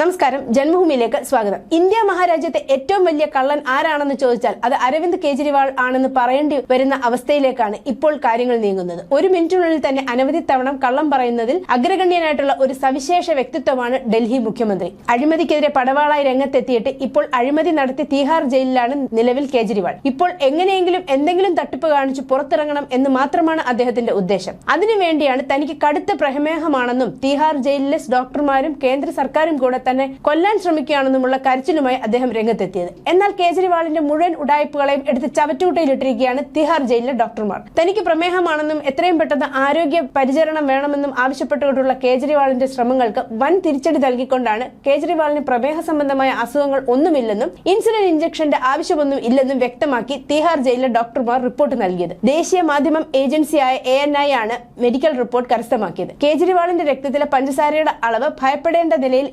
നമസ്കാരം ജന്മഭൂമിയിലേക്ക് സ്വാഗതം. ഇന്ത്യ മഹാരാജ്യത്തെ ഏറ്റവും വലിയ കള്ളൻ ആരാണെന്ന് ചോദിച്ചാൽ അത് അരവിന്ദ് കെജ്രിവാൾ ആണെന്ന് പറയേണ്ടി വരുന്ന അവസ്ഥയിലേക്കാണ് ഇപ്പോൾ കാര്യങ്ങൾ നീങ്ങുന്നത്. ഒരു മിനിറ്റിനുള്ളിൽ തന്നെ അനവധി തവണ കള്ളം പറയുന്നതിൽ അഗ്രഗണ്യനായിട്ടുള്ള ഒരു സവിശേഷ വ്യക്തിത്വമാണ് ഡൽഹി മുഖ്യമന്ത്രി. അഴിമതിക്കെതിരെ പടവാളായി രംഗത്തെത്തിയിട്ട് ഇപ്പോൾ അഴിമതി നടത്തി തീഹാർ ജയിലിലാണ് നിലവിൽ കേജ്രിവാൾ. ഇപ്പോൾ എങ്ങനെയെങ്കിലും എന്തെങ്കിലും തട്ടിപ്പ് കാണിച്ച് പുറത്തിറങ്ങണം എന്ന് മാത്രമാണ് അദ്ദേഹത്തിന്റെ ഉദ്ദേശം. അതിനുവേണ്ടിയാണ് തനിക്ക് കടുത്ത പ്രമേഹമാണെന്നും തീഹാർ ജയിലിലെ ഡോക്ടർമാരും കേന്ദ്ര സർക്കാരും കൂടെ തന്നെ കൊല്ലാൻ ശ്രമിക്കുകയാണെന്നുമുള്ള കരച്ചിലുമായി അദ്ദേഹം രംഗത്തെത്തിയത്. എന്നാൽ കേജ്രിവാളിന്റെ മുഴുവൻ ഉടായ്പകളെയും എടുത്ത് ചവറ്റുകുട്ടയിലിട്ടിരിക്കുകയാണ് തിഹാർ ജയിലിലെ ഡോക്ടർമാർ. തനിക്ക് പ്രമേഹമാണെന്നും എത്രയും പെട്ടെന്ന് ആരോഗ്യ പരിചരണം വേണമെന്നും ആവശ്യപ്പെട്ടുകൊണ്ടുള്ള കേജ്രിവാളിന്റെ ശ്രമങ്ങൾക്ക് വൻ തിരിച്ചടി നൽകിക്കൊണ്ടാണ് കേജ്രിവാളിന് പ്രമേഹ സംബന്ധമായ അസുഖങ്ങൾ ഒന്നുമില്ലെന്നും ഇൻസുലിൻ ഇഞ്ചക്ഷന്റെ ആവശ്യമൊന്നും ഇല്ലെന്നും വ്യക്തമാക്കി തിഹാർ ജയിലിലെ ഡോക്ടർമാർ റിപ്പോർട്ട് നൽകിയത്. ദേശീയ മാധ്യമം ഏജൻസിയായ എ എൻ ഐ ആണ് മെഡിക്കൽ റിപ്പോർട്ട് കരസ്ഥമാക്കിയത്. കേജ്രിവാളിന്റെ രക്തത്തിലെ പഞ്ചസാരയുടെ അളവ് ഭയപ്പെടേണ്ട നിലയിൽ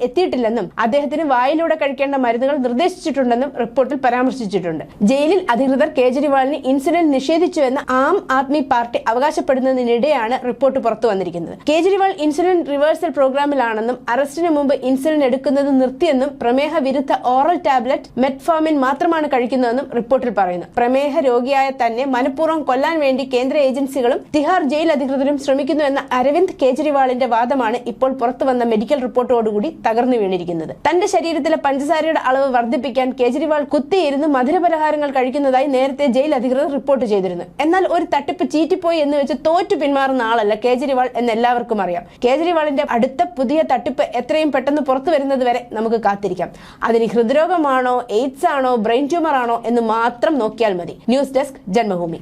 എത്തിയിട്ടില്ലെന്നും അദ്ദേഹത്തിന് വായിലൂടെ കഴിക്കേണ്ട മരുന്നുകൾ നിർദ്ദേശിച്ചിട്ടുണ്ടെന്നും റിപ്പോർട്ടിൽ പരാമർശിച്ചിട്ടുണ്ട്. ജയിലിൽ അധികൃതർ കേജ്രിവാളിന് ഇൻസുലിൻ നിഷേധിച്ചുവെന്ന് ആം ആദ്മി പാർട്ടി അവകാശപ്പെടുന്നതിനിടെയാണ് റിപ്പോർട്ട് പുറത്തു വന്നിരിക്കുന്നത്. കേജ്രിവാൾ ഇൻസുലിൻ റിവേഴ്സൽ പ്രോഗ്രാമിലാണെന്നും അറസ്റ്റിന് മുമ്പ് ഇൻസുലിൻ എടുക്കുന്നത് നിർത്തിയെന്നും പ്രമേഹ വിരുദ്ധ ഓറൽ ടാബ്ലറ്റ് മെറ്റ്ഫോമിൻ മാത്രമാണ് കഴിക്കുന്നതെന്നും റിപ്പോർട്ടിൽ പറയുന്നു. പ്രമേഹ രോഗിയായ തന്നെ മനഃപൂർവം കൊല്ലാൻ വേണ്ടി കേന്ദ്ര ഏജൻസികളും തിഹാർ ജയിൽ അധികൃതരും ശ്രമിക്കുന്നുവെന്ന അരവിന്ദ് കേജ്രിവാളിന്റെ വാദമാണ് ഇപ്പോൾ പുറത്തുവന്ന മെഡിക്കൽ റിപ്പോർട്ടോടുകൂടി തകർന്നു വീണിരിക്കുന്നത് തന്റെ ശരീരത്തിലെ പഞ്ചസാരയുടെ അളവ് വർദ്ധിപ്പിക്കാൻ കേജ്രിവാൾ കുത്തിയിരുന്ന് മധുരപലഹാരങ്ങൾ കഴിക്കുന്നതായി നേരത്തെ ജയിൽ അധികൃതർ റിപ്പോർട്ട് ചെയ്തിരുന്നു. എന്നാൽ ഒരു തട്ടിപ്പ് ചീറ്റിപ്പോയി എന്ന് വെച്ച് തോറ്റു പിന്മാറുന്ന ആളല്ല കേജ്രിവാൾ എന്ന് എല്ലാവർക്കും അറിയാം. കേജ്രിവാളിന്റെ അടുത്ത പുതിയ തട്ടിപ്പ് എത്രയും പെട്ടെന്ന് പുറത്തു വരുന്നത് വരെ നമുക്ക് കാത്തിരിക്കാം. അതിന് ഹൃദ്രോഗമാണോ എയ്ഡ്സ് ആണോ ബ്രെയിൻ ട്യൂമർ ആണോ എന്ന് മാത്രം നോക്കിയാൽ മതി. News desk Janmabhumi.